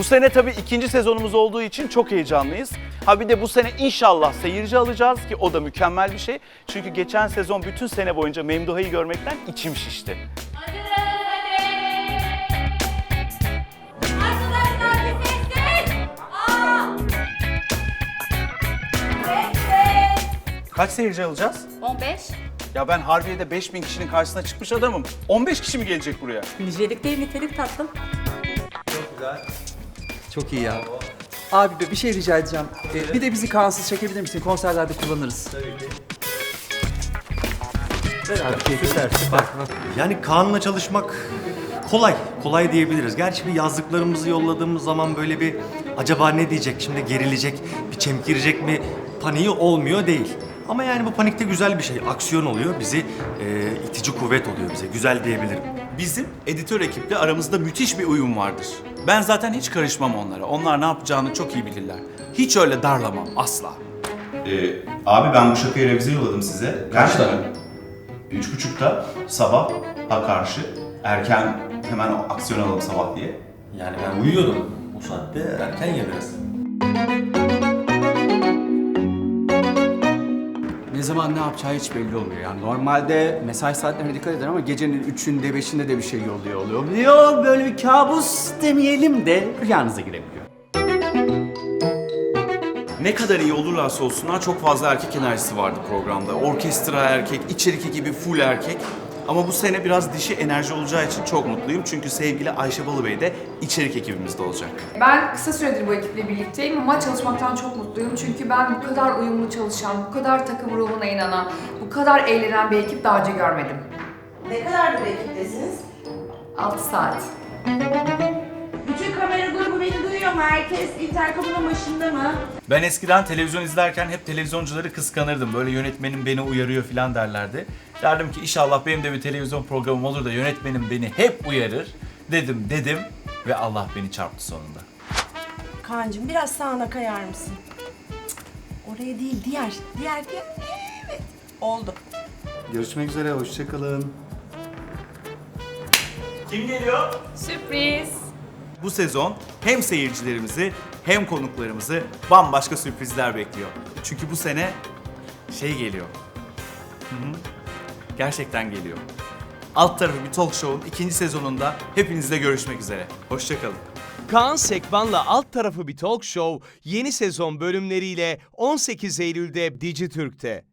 Bu sene tabii ikinci sezonumuz olduğu için çok heyecanlıyız. Ha bir de bu sene inşallah seyirci alacağız ki o da mükemmel bir şey. Çünkü geçen sezon bütün sene boyunca Memduha'yı görmekten içim şişti. Kaç seyirci alacağız? 15. Ya ben Harbiye'de 5000 kişinin karşısına çıkmış adamım. 15 kişi mi gelecek buraya? Nicelik değil nitelik tatlım. Çok iyi ya. Abi be bir şey rica edeceğim. Ee, bir de bizi kansız çekebilir misin? Konserlerde kullanırız. Yani Kaan'la çalışmak kolay, kolay diyebiliriz. Gerçi bir yazdıklarımızı yolladığımız zaman böyle bir acaba ne diyecek, şimdi gerilecek, bir çemkirecek mi paniği olmuyor değil. Ama yani bu panikte güzel bir şey, aksiyon oluyor, bizi e, itici kuvvet oluyor bize, güzel diyebilirim. Bizim editör ekiple aramızda müthiş bir uyum vardır. Ben zaten hiç karışmam onlara. Onlar ne yapacağını çok iyi bilirler. Hiç öyle darlamam asla. Ee, abi ben bu şakayı revize yolladım size. Kaç Gerçekten. tane? Üç buçukta sabah ha karşı erken hemen aksiyon alalım sabah diye. Yani ben uyuyordum. Bu saatte erken ya biraz. Ne zaman ne yapacağı hiç belli olmuyor. Yani normalde mesai saatlerine dikkat eder ama gecenin üçünde, beşinde de bir şey yolluyor oluyor. Yok böyle bir kabus demeyelim de rüyanıza girebiliyor. Ne kadar iyi olurlarsa olsunlar çok fazla erkek enerjisi vardı programda. Orkestra erkek, içerik ekibi full erkek. Ama bu sene biraz dişi enerji olacağı için çok mutluyum. Çünkü sevgili Ayşe Balıbey de içerik ekibimizde olacak. Ben kısa süredir bu ekiple birlikteyim ama çalışmaktan çok mutluyum. Çünkü ben bu kadar uyumlu çalışan, bu kadar takım ruhuna inanan, bu kadar eğlenen bir ekip daha önce görmedim. Ne kadardır ekiptesiniz? 6 saat. Mu? Herkes interkomun başında mı? Ben eskiden televizyon izlerken hep televizyoncuları kıskanırdım. Böyle yönetmenim beni uyarıyor falan derlerdi. Derdim ki inşallah benim de bir televizyon programım olur da yönetmenim beni hep uyarır. Dedim dedim ve Allah beni çarptı sonunda. Kaan'cığım biraz sağına kayar mısın? Cık, Oraya değil, diğer, diğer, diğer. Evet, oldu. Görüşmek üzere, hoşçakalın. Kim geliyor? Sürpriz. Bu sezon hem seyircilerimizi hem konuklarımızı bambaşka sürprizler bekliyor. Çünkü bu sene şey geliyor. Hı hı. Gerçekten geliyor. Alt tarafı bir talk show'un ikinci sezonunda hepinizle görüşmek üzere. Hoşçakalın. Kaan Sekban'la alt tarafı bir talk show yeni sezon bölümleriyle 18 Eylül'de Dijitürk'te.